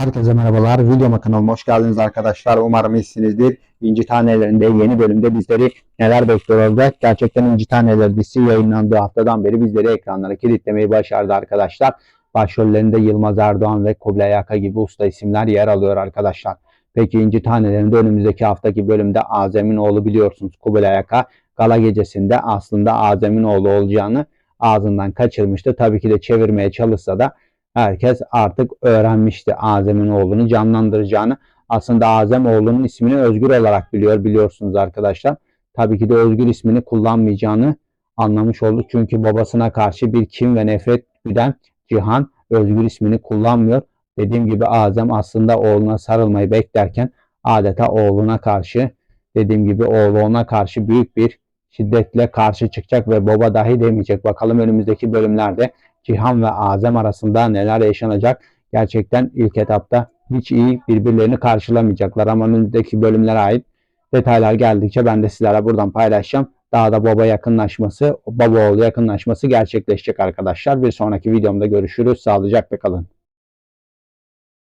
Herkese merhabalar. Videoma kanalıma hoş geldiniz arkadaşlar. Umarım iyisinizdir. İnci Tanelerinde yeni bölümde bizleri neler bekliyor olacak? Gerçekten İnci Taneleri dizisi yayınlandığı haftadan beri bizleri ekranlara kilitlemeyi başardı arkadaşlar. Başrollerinde Yılmaz Erdoğan ve Kubilay Aka gibi usta isimler yer alıyor arkadaşlar. Peki İnci Tanelerinde önümüzdeki haftaki bölümde Azem'in oğlu biliyorsunuz Kubilay Aka gala gecesinde aslında Azem'in oğlu olacağını ağzından kaçırmıştı. Tabii ki de çevirmeye çalışsa da herkes artık öğrenmişti Azem'in oğlunu canlandıracağını. Aslında Azem oğlunun ismini Özgür olarak biliyor biliyorsunuz arkadaşlar. Tabii ki de Özgür ismini kullanmayacağını anlamış olduk. Çünkü babasına karşı bir kin ve nefret güden Cihan Özgür ismini kullanmıyor. Dediğim gibi Azem aslında oğluna sarılmayı beklerken adeta oğluna karşı dediğim gibi oğluna karşı büyük bir şiddetle karşı çıkacak ve baba dahi demeyecek. Bakalım önümüzdeki bölümlerde Cihan ve Azem arasında neler yaşanacak? Gerçekten ilk etapta hiç iyi birbirlerini karşılamayacaklar ama önümüzdeki bölümlere ait detaylar geldikçe ben de sizlere buradan paylaşacağım. Daha da baba yakınlaşması, baba oğlu yakınlaşması gerçekleşecek arkadaşlar. Bir sonraki videomda görüşürüz. Sağlıcakla kalın.